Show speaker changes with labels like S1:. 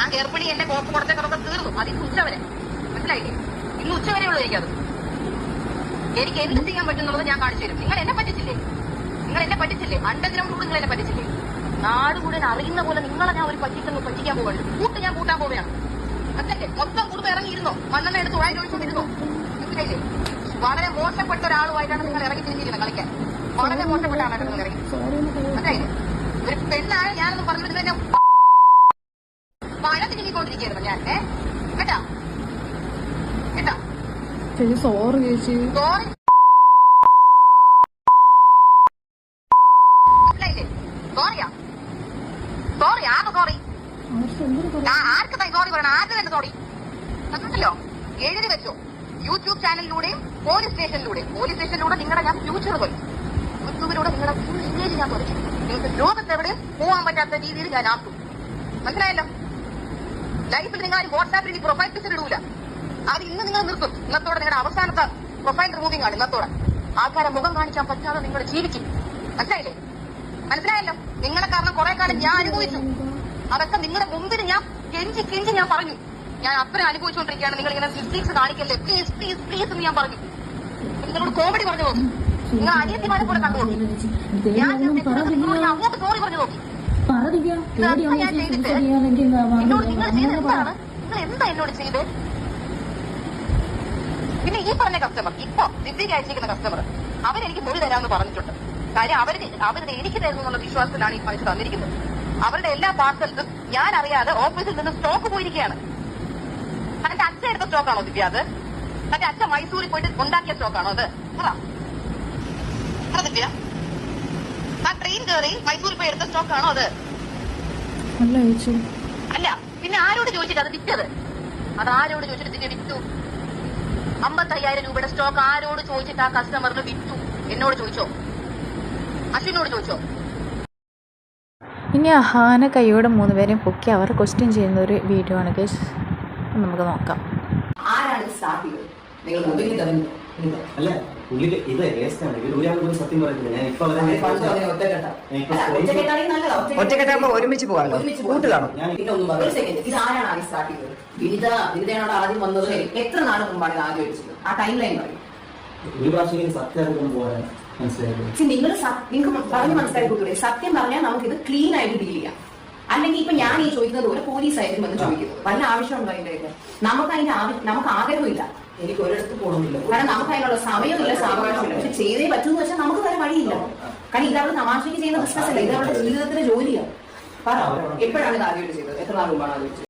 S1: ആ ഗർഭിണി എന്റെ കോപ്പ് കൊടുത്തൊക്കെ തീർന്നു. അത് ഇന്ന് ഉച്ചവരെ മനസ്സിലായില്ലേ? ഇന്ന് ഉച്ചവരെ ഉള്ളൂ എനിക്കത്. എനിക്ക് എന്ത് ചെയ്യാൻ പറ്റുന്നുള്ളത് ഞാൻ കാണിച്ചു തരും. നിങ്ങൾ എന്നെ പറ്റിച്ചില്ലേ? നിങ്ങൾ എന്നെ പറ്റിച്ചില്ലേ? അണ്ടർഗ്രൗണ്ട് കൂടെ നിങ്ങൾ എന്നെ പറ്റിച്ചില്ലേ? നാട് മുഴുവൻ അറിയുന്ന പോലെ നിങ്ങളെ ഞാൻ ഒരു പറ്റിക്കുന്നു പറ്റിക്കാൻ പോവുകയാണ് കൂട്ട് ഞാൻ കൂട്ടാൻ പോവുകയാണ്. അതല്ലേ മൊത്തം കുടുംബം ഇറങ്ങിയിരുന്നോ? മണ്ണെണ്ണ എടുത്ത് വായി ചോദിച്ചോണ്ടിരുന്നോ മനസ്സിലായില്ലേ? വളരെ മോശപ്പെട്ട ഒരാളുമായിട്ടാണ് നിങ്ങൾ ഇറങ്ങി തിരിഞ്ഞിരുന്നത് കളിക്കാൻ. വളരെ മോശപ്പെട്ട ആളാണ് നിങ്ങൾ ഇറങ്ങി. മനസ്സിലായില്ലേ? ഒരു പെണ്ണാണ് ഞാനൊന്നും പറഞ്ഞിട്ട് തന്നെ തിരിഞ്ഞിക്കൊണ്ടിരിക്കുകയായിരുന്നു കേട്ടോ? കേട്ടാ?
S2: ചേച്ചി സോറി ചേച്ചി.
S1: സോറി സോറിയാ സോറി ആർക്ക് സോറി
S2: ആർക്കും
S1: സോറി പറയണം? ആർക്ക് തന്നെ സോറി എഴുതി വെച്ചു. യൂട്യൂബ് ചാനലിലൂടെയും പോലീസ് സ്റ്റേഷനിലൂടെയും പോലീസ് സ്റ്റേഷനിലൂടെ നിങ്ങളുടെ ഞാൻ ഫ്യൂച്ചർ കൊല്ലും യൂട്യൂബിലൂടെ നിങ്ങളുടെ ഫുൾ ഇമേജ് ഞാൻ കുറച്ചു നിങ്ങൾക്ക് ലോകത്ത് എവിടെയും പോകാൻ പറ്റാത്ത രീതിയിൽ ഞാൻ ആക്കും. മനസ്സിലായല്ലോ? ലൈഫിൽ നിങ്ങൾ വാട്സാപ്പിൽ ഇനി പ്രൊഫൈൽ പിക്ചർ ഇടൂല. അത് ഇന്ന് നിങ്ങൾ നിർത്തും. ഇന്നത്തോടെ നിങ്ങളുടെ അവസാനത്തെ പ്രൊഫൈൽ റിമൂവിംഗ് ആണ് ഇന്നത്തോടെ. ആൾക്കാരെ മുഖം കാണിക്കാൻ പറ്റാതെ നിങ്ങൾ ജീവിക്കും. മനസ്സിലായില്ലേ? മനസ്സിലായല്ലോ? നിങ്ങളെ കാരണം കുറെ കാലം ഞാൻ അനുഭവിച്ചു. അതൊക്കെ നിങ്ങളുടെ മുമ്പിൽ ഞാൻ കെഞ്ചി കെഞ്ചി ഞാൻ പറഞ്ഞു. ഞാൻ അത്ര അനുഭവിച്ചുകൊണ്ടിരിക്കുകയാണ്. നിങ്ങൾ ഇങ്ങനെ മിസ്റ്റേക്സ് കാണിക്കല്ലേ? പ്ലീസ് പ്ലീസ് പ്ലീസ് എന്ന് ഞാൻ പറഞ്ഞു. നിങ്ങളോട് കോമഡി പറഞ്ഞു നോക്കി നിങ്ങൾ അനിയത്തിമാരെ പോലെ കണ്ടു നോക്കി ഞാൻ അങ്ങോട്ട് സോറി പറഞ്ഞു നോക്കി എന്നോട് നിങ്ങൾ എന്താ എന്നോട് പിന്നെ ഈ പറഞ്ഞ കസ്റ്റമർ ഇപ്പൊ ദിവ്യക്ക് അയച്ചിരിക്കുന്ന കസ്റ്റമർ അവരെനിക്ക് മൊഴി തരാമെന്ന് പറഞ്ഞിട്ടുണ്ട്. കാര്യം അവർ അവരുടെ എനിക്ക് തരുന്നു എന്നുള്ള വിശ്വാസത്തിലാണ് ഈ പൈസ തന്നിരിക്കുന്നത്. അവരുടെ എല്ലാ പാർസൽസും ഞാൻ അറിയാതെ ഓഫീസിൽ നിന്ന് സ്റ്റോക്ക് പോയിരിക്കുകയാണ്. തന്റെ അച്ഛൻ എടുത്ത സ്റ്റോക്കാണോ ദിവ്യ അത്? തന്റെ അച്ഛൻ മൈസൂരിൽ പോയിട്ട് ഉണ്ടാക്കിയ സ്റ്റോക്കാണോ അത്? ദിവ്യ. ആ ട്രെയിൻ കയറി മൈസൂരിൽ പോയി എടുത്ത സ്റ്റോക്കാണോ അത്?
S2: അല്ല
S1: പിന്നെ ആരോട് ചോദിച്ചിട്ട് അത് വിറ്റത്? അത് ആരോട് ചോദിച്ചിട്ട് ഇതിനെ വിറ്റു? അമ്പത്തയ്യായിരം രൂപയുടെ സ്റ്റോക്ക് ആരോട് ചോദിച്ചിട്ട് ആ കസ്റ്റമറിന് വിറ്റു? എന്നോട് ചോദിച്ചോ? അശ്വിനോട് ചോദിച്ചോ?
S3: ഇനി അഹാന കൈയോടെ മൂന്ന് പേരെയും പൊക്കി അവർ ക്വസ്റ്റ്യൻ ചെയ്യുന്ന ഒരു വീഡിയോ ആണ് നമുക്ക് നോക്കാം.
S4: ആരാണ് ഇത് നിങ്ങൾ മൊബൈലിൽ തരുന്നു
S5: അല്ല പുള്ളിക്ക് ഇത് വേസ്റ്റ് ആണ്. ഇവർ ഒരാൾ പോലും സത്യം പറയുന്നില്ല. ഞാൻ ഇപ്പൊ
S6: ഒറ്റക്കെട്ടാകുമ്പോ ഒരുമിച്ച് പോകാമല്ലോ. കൂട്ടുകാണോ
S5: ഞാൻ
S4: പിന്നെ ഒന്നും പറയാം. ഒരു സെക്കൻഡ് ഇത് ആരാണ് ആദ്യം സ്റ്റാർട്ട് ചെയ്തത്? വിനിത വിനിതയോട് ആദ്യം വന്നത്. എത്ര നാൾ മുമ്പാണ് ഇത് ആദ്യം അടിച്ചത് ആ ടൈം ലൈൻ പറയും.
S5: ഒരു പ്രാവശ്യം സത്യം അറിയിക്കൊണ്ട് പോകാൻ മനസ്സിലായി
S4: പക്ഷെ നിങ്ങൾ നിങ്ങൾക്ക് പറഞ്ഞു മനസ്സിലാക്കി സത്യം പറഞ്ഞാൽ നമുക്ക് ഇത് ക്ലീൻ ആയിട്ട് ഡീൽ ചെയ്യാം. അല്ലെങ്കിൽ ഇപ്പൊ ഞാൻ ഈ ചോദിക്കുന്നത് പോലെ പോലീസ് ആയിരിക്കും വന്ന് ചോദിക്കുന്നത്. വല്ല ആവശ്യമുണ്ടോ അതിന്റെ നമുക്ക് അതിന്റെ ആവശ്യം നമുക്ക് ആഗ്രഹമില്ല.
S5: പോകണമെന്നില്ല
S4: കാരണം നമുക്ക് അതിനുള്ള സമയമില്ല സാവകാശമില്ല. പക്ഷെ ചെയ്തേ പറ്റൂന്ന് വെച്ചാൽ നമുക്ക് വേറെ വഴിയില്ല. കാരണം ഇത് അവൾ തമാശയ്ക്ക് ചെയ്യുന്ന ബിസിനസ് അല്ല? ഇത് അവരുടെ ജീവിതത്തിലെ ജോലിയാണ് പറ എപ്പോഴാണ് ഇത് ആദ്യമായിട്ട് ചെയ്തത്? എത്ര നാൾ മുമ്പാണ് ആദ്യം ചെയ്തത്?